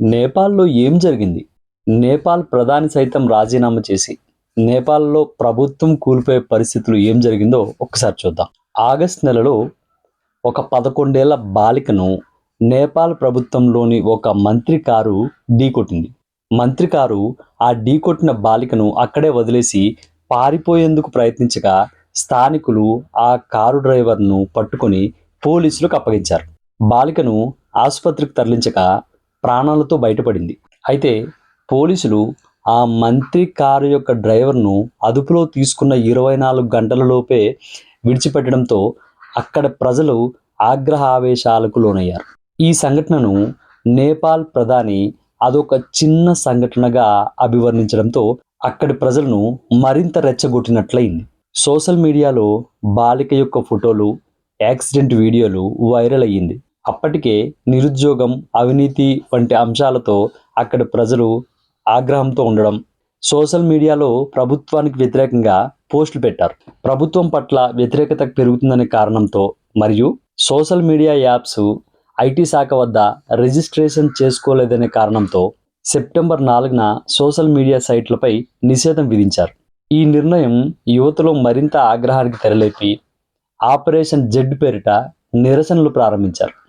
నేపాల్లో ఏం జరిగింది? నేపాల్ ప్రధాని సైతం రాజీనామా చేసి నేపాల్లో ప్రభుత్వం కూలిపోయే పరిస్థితులు ఏం జరిగిందో ఒక్కసారి చూద్దాం. ఆగస్ట్ నెలలో ఒక పదకొండేళ్ళ బాలికను నేపాల్ ప్రభుత్వంలోని ఒక మంత్రి కారు ఢీకొట్టింది. మంత్రి కారు ఆ ఢీకొట్టిన బాలికను అక్కడే వదిలేసి పారిపోయేందుకు ప్రయత్నించగా స్థానికులు ఆ కారు డ్రైవర్ను పట్టుకొని పోలీసులకు అప్పగించారు. బాలికను ఆసుపత్రికి తరలించగా ప్రాణాలతో బయటపడింది. అయితే పోలీసులు ఆ మంత్రి కారు యొక్క డ్రైవర్ను అదుపులో తీసుకున్న ఇరవై నాలుగు గంటలలోపే విడిచిపెట్టడంతో అక్కడ ప్రజలు ఆగ్రహ ఆవేశాలకు లోనయ్యారు. ఈ సంఘటనను నేపాల్ ప్రధాని అదొక చిన్న సంఘటనగా అభివర్ణించడంతో అక్కడి ప్రజలను మరింత రెచ్చగొట్టినట్లయింది. సోషల్ మీడియాలో బాలిక యొక్క ఫోటోలు యాక్సిడెంట్ వీడియోలు వైరల్ అయ్యింది. అప్పటికే నిరుద్యోగం అవినీతి వంటి అంశాలతో అక్కడి ప్రజలు ఆగ్రహంతో ఉండడం సోషల్ మీడియాలో ప్రభుత్వానికి వ్యతిరేకంగా పోస్టులు పెట్టారు. ప్రభుత్వం పట్ల వ్యతిరేకత పెరుగుతుందనే కారణంతో మరియు సోషల్ మీడియా యాప్స్ ఐటీ శాఖ వద్ద రిజిస్ట్రేషన్ చేసుకోలేదనే కారణంతో సెప్టెంబర్ నాలుగున సోషల్ మీడియా సైట్లపై నిషేధం విధించారు. ఈ నిర్ణయం యువతలో మరింత ఆగ్రహానికి తెరలేపి ఆపరేషన్ జెడ్ పేరిట నిరసనలు ప్రారంభించారు.